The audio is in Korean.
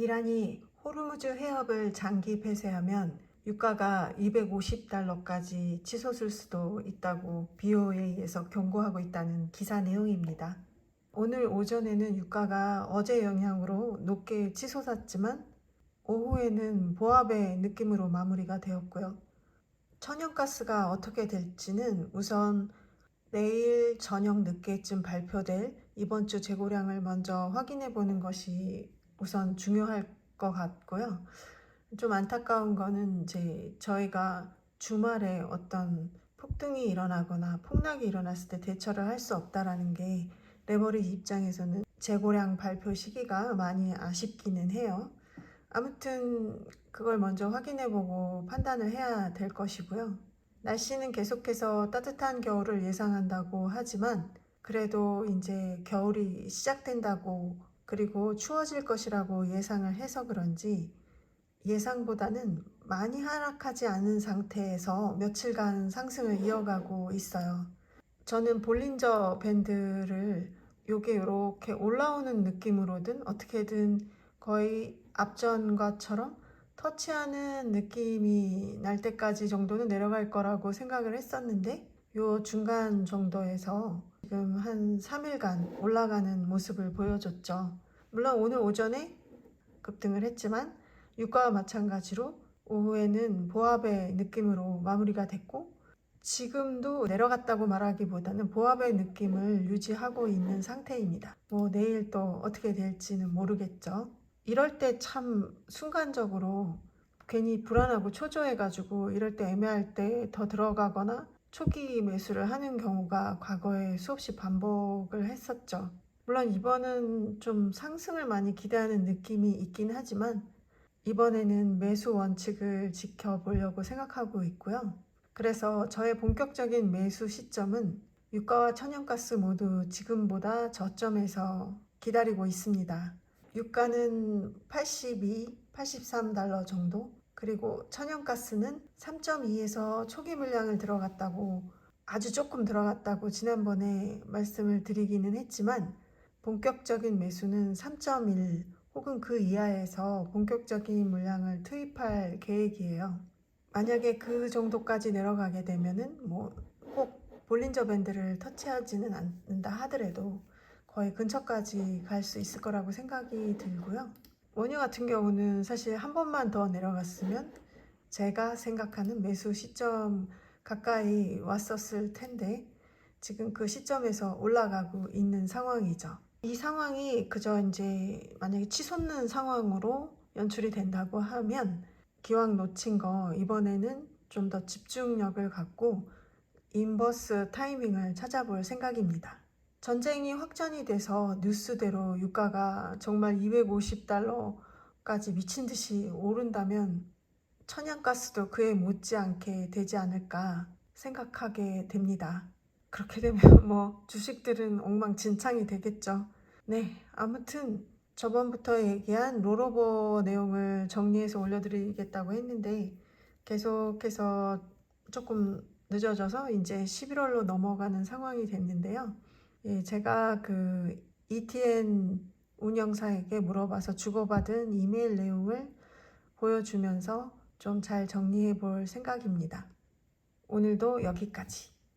이란이 호르무즈 해협을 장기 폐쇄하면 유가가 250달러까지 치솟을 수도 있다고 BOA에서 경고하고 있다는 기사 내용입니다. 오늘 오전에는 유가가 어제 영향으로 높게 치솟았지만 오후에는 보합의 느낌으로 마무리가 되었고요. 천연가스가 어떻게 될지는 우선 내일 저녁 늦게쯤 발표될 이번 주 재고량을 먼저 확인해 보는 것이 우선 중요할 것 같고요. 좀 안타까운 거는 이제 저희가 주말에 어떤 폭등이 일어나거나 폭락이 일어났을 때 대처를 할 수 없다라는 게 레버리 입장에서는 재고량 발표 시기가 많이 아쉽기는 해요. 아무튼 그걸 먼저 확인해 보고 판단을 해야 될 것이고요. 날씨는 계속해서 따뜻한 겨울을 예상한다고 하지만 그래도 이제 겨울이 시작된다고 그리고 추워질 것이라고 예상을 해서 그런지 예상보다는 많이 하락하지 않은 상태에서 며칠간 상승을 이어가고 있어요. 저는 볼린저 밴드를 요게 이렇게 올라오는 느낌으로든 어떻게든 거의 앞전과처럼 터치하는 느낌이 날 때까지 정도는 내려갈 거라고 생각을 했었는데 요 중간 정도에서 지금 한 3일간 올라가는 모습을 보여줬죠. 물론 오늘 오전에 급등을 했지만 유가와 마찬가지로 오후에는 보합의 느낌으로 마무리가 됐고 지금도 내려갔다고 말하기보다는 보합의 느낌을 유지하고 있는 상태입니다. 뭐 내일 또 어떻게 될지는 모르겠죠. 이럴 때 참 순간적으로 괜히 불안하고 초조해가지고 이럴 때 애매할 때 더 들어가거나 초기 매수를 하는 경우가 과거에 수없이 반복을 했었죠. 물론 이번은 좀 상승을 많이 기대하는 느낌이 있긴 하지만 이번에는 매수 원칙을 지켜보려고 생각하고 있고요. 그래서 저의 본격적인 매수 시점은 유가와 천연가스 모두 지금보다 저점에서 기다리고 있습니다. 유가는 82, 83달러 정도, 그리고 천연가스는 3.2에서 초기 물량을 들어갔다고 아주 조금 들어갔다고 지난번에 말씀을 드리기는 했지만 본격적인 매수는 3.1 혹은 그 이하에서 본격적인 물량을 투입할 계획이에요. 만약에 그 정도까지 내려가게 되면은 뭐 꼭 볼린저 밴드를 터치하지는 않는다 하더라도 거의 근처까지 갈 수 있을 거라고 생각이 들고요. 원유 같은 경우는 사실 한 번만 더 내려갔으면 제가 생각하는 매수 시점 가까이 왔었을 텐데 지금 그 시점에서 올라가고 있는 상황이죠. 이 상황이 그저 이제 만약에 치솟는 상황으로 연출이 된다고 하면 기왕 놓친 거 이번에는 좀 더 집중력을 갖고 인버스 타이밍을 찾아볼 생각입니다. 전쟁이 확전이 돼서 뉴스대로 유가가 정말 250달러까지 미친 듯이 오른다면 천연가스도 그에 못지않게 되지 않을까 생각하게 됩니다. 그렇게 되면 뭐 주식들은 엉망진창이 되겠죠. 네, 아무튼 저번부터 얘기한 롤오버 내용을 정리해서 올려드리겠다고 했는데 계속해서 조금 늦어져서 이제 11월로 넘어가는 상황이 됐는데요. 예, 제가 그 ETN 운영사에게 물어봐서 주고받은 이메일 내용을 보여주면서 좀 잘 정리해 볼 생각입니다. 오늘도 여기까지.